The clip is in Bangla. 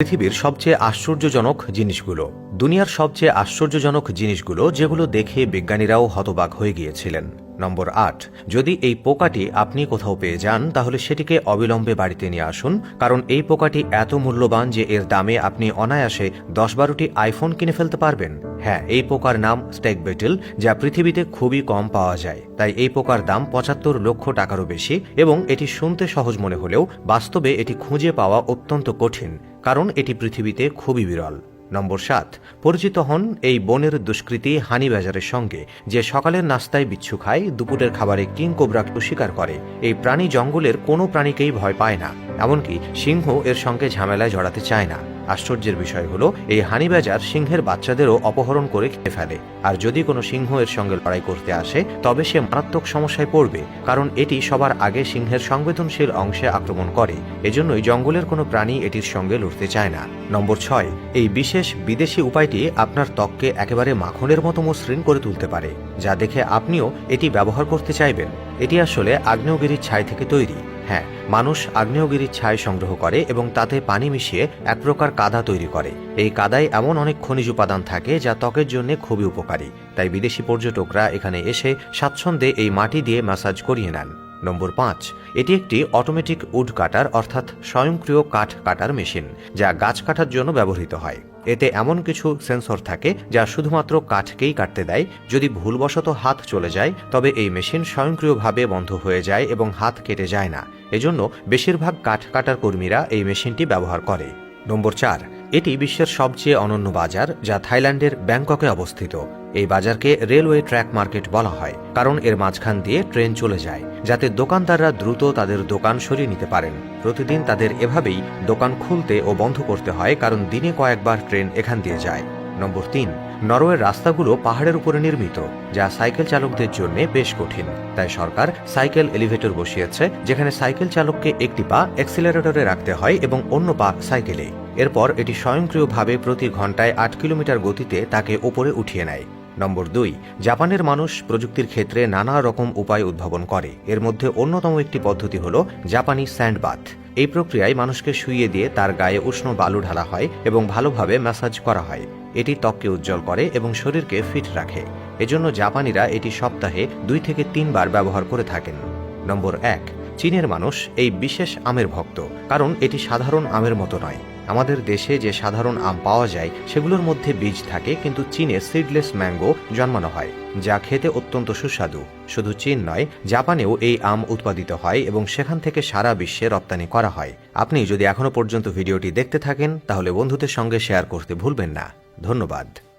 পৃথিবীর সবচেয়ে আশ্চর্যজনক জিনিসগুলো, দুনিয়ার সবচেয়ে আশ্চর্যজনক জিনিসগুলো যেগুলো দেখে বিজ্ঞানীরাও হতবাক হয়ে গিয়েছিলেন। নম্বর আট, যদি এই পোকাটি আপনি কোথাও পেয়ে যান, তাহলে সেটিকে অবিলম্বে বাড়িতে নিয়ে আসুন, কারণ এই পোকাটি এত মূল্যবান যে এর দামে আপনি অনায়াসে দশ বারোটি আইফোন কিনে ফেলতে পারবেন। হ্যাঁ এই পোকার নাম স্টেক বেটেল, যা পৃথিবীতে খুবই কম পাওয়া যায়। তাই এই পোকার দাম পঁচাত্তর লক্ষ টাকারও বেশি এবং এটি শুনতে সহজ মনে হলেও বাস্তবে এটি খুঁজে পাওয়া অত্যন্ত কঠিন। কারণ এটি পৃথিবীতে খুবই বিরল। নম্বর সাত, পরিচিত হন এই বনের দুষ্কৃতী হানি বাজারের সঙ্গে, যে সকালের নাস্তায় বিচ্ছু খায়, দুপুরের খাবারে কিং কোবরাকে শিকার করে। এই প্রাণী জঙ্গলের কোনো প্রাণীকেই ভয় পায় না, এমনকি সিংহ এর সঙ্গে ঝামেলায় জড়াতে চায় না। আশ্চর্যের বিষয় হলো, এই হানিবাজার সিংহের বাচ্চাদেরও অপহরণ করে খেয়ে ফেলে। আর যদি কোনো সিংহ এর সঙ্গে লড়াই করতে আসে, তবে সে মারাত্মক সমস্যায় পড়বে, কারণ এটি সবার আগে সিংহের সংবেদনশীল অংশে আক্রমণ করে। এজন্যই জঙ্গলের কোনো প্রাণী এটির সঙ্গে লড়তে চায় না। নম্বর ছয়, এই বিশেষ বিদেশি উপায়টি আপনার ত্বককে একেবারে মাখনের মতো মসৃণ করে তুলতে পারে, যা দেখে আপনিও এটি ব্যবহার করতে চাইবেন। এটি আসলে আগ্নেয়গিরির ছাই থেকে তৈরি। হ্যাঁ মানুষ আগ্নেয়গিরির ছাই সংগ্রহ করে এবং তাতে পানি মিশিয়ে এক প্রকার কাদা তৈরি করে। এই কাদায় এমন অনেক খনিজ উপাদান থাকে যা ত্বকের জন্য খুবই উপকারী। তাই বিদেশি পর্যটকরা এখানে এসে স্বাচ্ছন্দ্যে এই মাটি দিয়ে ম্যাসাজ করিয়ে নেন। নম্বর পাঁচ, এটি একটি অটোমেটিক উড কাটার অর্থাৎ স্বয়ংক্রিয় কাঠ কাটার মেশিন, যা গাছ কাটার জন্য ব্যবহৃত হয়। এতে এমন কিছু সেন্সর থাকে যা শুধুমাত্র কাঠকেই কাটতে দেয়। যদি ভুলবশত হাত চলে যায়, তবে এই মেশিন স্বয়ংক্রিয়ভাবে বন্ধ হয়ে যায় এবং হাত কেটে যায় না। এজন্য বেশিরভাগ কাঠ কাটার কর্মীরা এই মেশিনটি ব্যবহার করে। নম্বর চার, এটি বিশ্বের সবচেয়ে অনন্য বাজার যা থাইল্যান্ডের ব্যাংককে অবস্থিত। এই বাজারকে রেলওয়ে ট্র্যাক মার্কেট বলা হয়, কারণ এর মাঝখান দিয়ে ট্রেন চলে যায়, যাতে দোকানদাররা দ্রুত তাদের দোকান সরিয়ে নিতে পারেন। প্রতিদিন তাদের এভাবেই দোকান খুলতে ও বন্ধ করতে হয়, কারণ দিনে কয়েকবার ট্রেন এখান দিয়ে যায়। নম্বর তিন নরওয়ের রাস্তাগুলো পাহাড়ের উপরে নির্মিত, যা সাইকেল চালকদের জন্য বেশ কঠিন। তাই সরকার সাইকেল এলিভেটর বসিয়েছে, যেখানে সাইকেল চালককে একটি পা অ্যাক্সিলারেটরে রাখতে হয় এবং অন্য পা সাইকেলে। এরপর এটি স্বয়ংক্রিয়ভাবে প্রতি ঘন্টায় আট কিলোমিটার গতিতে তাকে ওপরে উঠিয়ে নেয়। নম্বর দুই, জাপানের মানুষ প্রযুক্তির ক্ষেত্রে নানা রকম উপায় উদ্ভাবন করে। এর মধ্যে অন্যতম একটি পদ্ধতি হল জাপানি স্যান্ড বাথ এই প্রক্রিয়ায় মানুষকে শুইয়ে দিয়ে তার গায়ে উষ্ণ বালু ঢালা হয় এবং ভালোভাবে ম্যাসাজ করা হয়। এটি ত্বককে উজ্জ্বল করে এবং শরীরকে ফিট রাখে। এজন্য জাপানিরা এটি সপ্তাহে দুই থেকে তিনবার ব্যবহার করে থাকেন। নম্বর এক, চীনের মানুষ এই বিশেষ আমের ভক্ত, কারণ এটি সাধারণ আমের মতো নয়। আমাদের দেশে যে সাধারণ আম পাওয়া যায়, সেগুলোর মধ্যে বীজ থাকে, কিন্তু চীনে সিডলেস ম্যাঙ্গো জন্মানো হয়, যা খেতে অত্যন্ত সুস্বাদু। শুধু চীন নয়, জাপানেও এই আম উৎপাদিত হয় এবং সেখান থেকে সারা বিশ্বে রপ্তানি করা হয়। আপনি যদি এখনও পর্যন্ত ভিডিওটি দেখতে থাকেন, তাহলে বন্ধুদের সঙ্গে শেয়ার করতে ভুলবেন না। ধন্যবাদ।